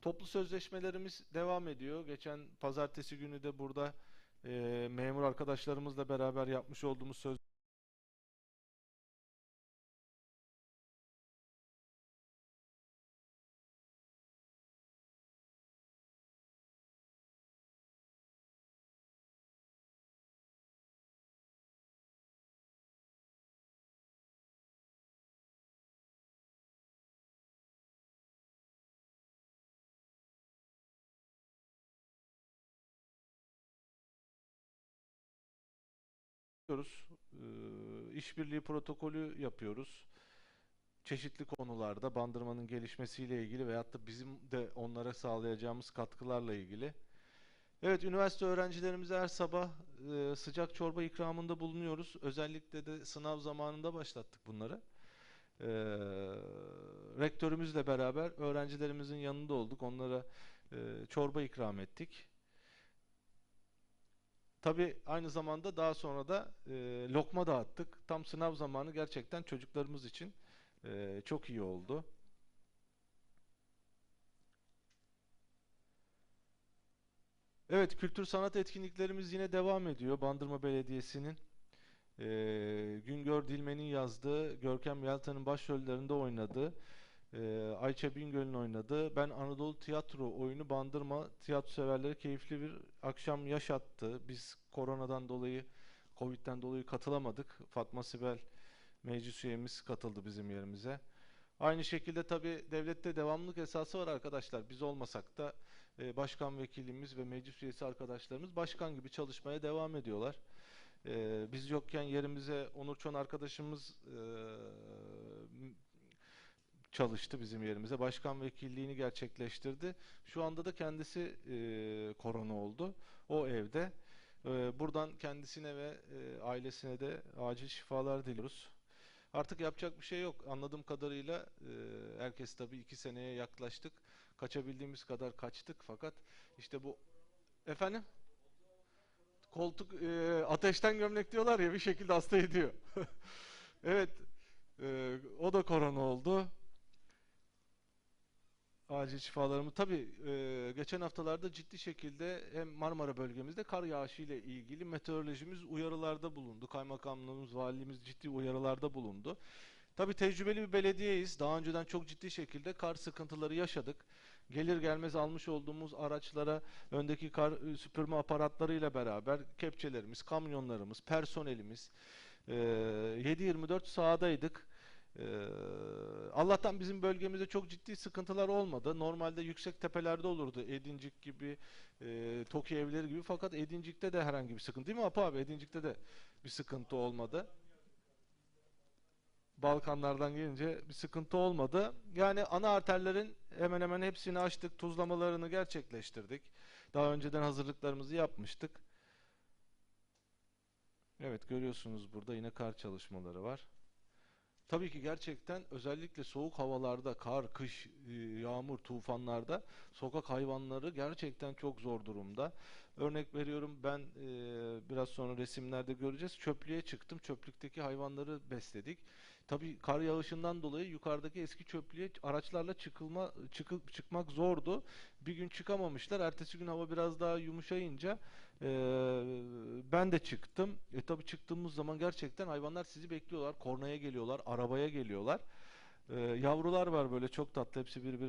Toplu sözleşmelerimiz devam ediyor. Geçen pazartesi günü de burada e, memur arkadaşlarımızla beraber yapmış olduğumuz söz yapıyoruz. Ee, işbirliği protokolü yapıyoruz. Çeşitli konularda bandırmanın gelişmesiyle ilgili veyahut da bizim de onlara sağlayacağımız katkılarla ilgili. Evet, üniversite öğrencilerimize her sabah e, sıcak çorba ikramında bulunuyoruz. Özellikle de sınav zamanında başlattık bunları. Ee, rektörümüzle beraber öğrencilerimizin yanında olduk. Onlara e, çorba ikram ettik. Tabii aynı zamanda daha sonra da e, lokma dağıttık. Tam sınav zamanı gerçekten çocuklarımız için e, çok iyi oldu. Evet, kültür sanat etkinliklerimiz yine devam ediyor. Bandırma Belediyesi'nin e, Güngör Dilmen'in yazdığı, Görkem Yaltan'ın başrollerinde oynadığı, e, Ayça Bingöl'ün oynadığı Ben Anadolu Tiyatro oyunu Bandırma tiyatro severleri keyifli bir akşam yaşattı. Biz koronadan dolayı, Covid'den dolayı katılamadık. Fatma Sibel meclis üyemiz katıldı bizim yerimize. Aynı şekilde tabii devlette devamlılık esası var arkadaşlar. Biz olmasak da e, başkan vekilimiz ve meclis üyesi arkadaşlarımız başkan gibi çalışmaya devam ediyorlar. E, biz yokken yerimize Onur Çon arkadaşımız e, çalıştı bizim yerimize. Başkan vekilliğini gerçekleştirdi. Şu anda da kendisi e, korona oldu. O evde. E, buradan kendisine ve e, ailesine de acil şifalar diliyoruz. Artık yapacak bir şey yok. Anladığım kadarıyla e, herkes tabii iki seneye yaklaştık. Kaçabildiğimiz kadar kaçtık fakat işte bu efendim koltuk e, ateşten gömlek diyorlar ya bir şekilde hasta ediyor. Evet e, o da korona oldu. Acil şifalarımı tabii e, geçen haftalarda ciddi şekilde hem Marmara bölgemizde kar yağışı ile ilgili meteorolojimiz uyarılarda bulundu. Kaymakamlığımız, valiliğimiz ciddi uyarılarda bulundu. Tabii tecrübeli bir belediyeyiz. Daha önceden çok ciddi şekilde kar sıkıntıları yaşadık. Gelir gelmez almış olduğumuz araçlara öndeki kar e, süpürme aparatlarıyla beraber kepçelerimiz, kamyonlarımız, personelimiz e, 7-24 sahadaydık. Ee, Allah'tan bizim bölgemizde çok ciddi sıkıntılar olmadı. Normalde yüksek tepelerde olurdu. Edincik gibi, e, Toki evleri gibi. Fakat Edincik'te de herhangi bir sıkıntı değil mi Apo abi? Edincik'te de bir sıkıntı olmadı. Balkanlardan gelince bir sıkıntı olmadı. Yani ana arterlerin hemen hemen hepsini açtık. Tuzlamalarını gerçekleştirdik. Daha önceden hazırlıklarımızı yapmıştık. Evet görüyorsunuz burada yine kar çalışmaları var. Tabii ki gerçekten özellikle soğuk havalarda, kar, kış, e, yağmur, tufanlarda sokak hayvanları gerçekten çok zor durumda. Örnek veriyorum ben e, biraz sonra resimlerde göreceğiz. Çöplüğe çıktım. Çöplükteki hayvanları besledik. Tabii kar yağışından dolayı yukarıdaki eski çöplüğe araçlarla çıkılma çıkıp çıkmak zordu. Bir gün çıkamamışlar. Ertesi gün hava biraz daha yumuşayınca e, ben de çıktım. E tabii çıktığımız zaman gerçekten hayvanlar sizi bekliyorlar. Kornaya geliyorlar, arabaya geliyorlar. E, yavrular var böyle çok tatlı. Hepsi birbirine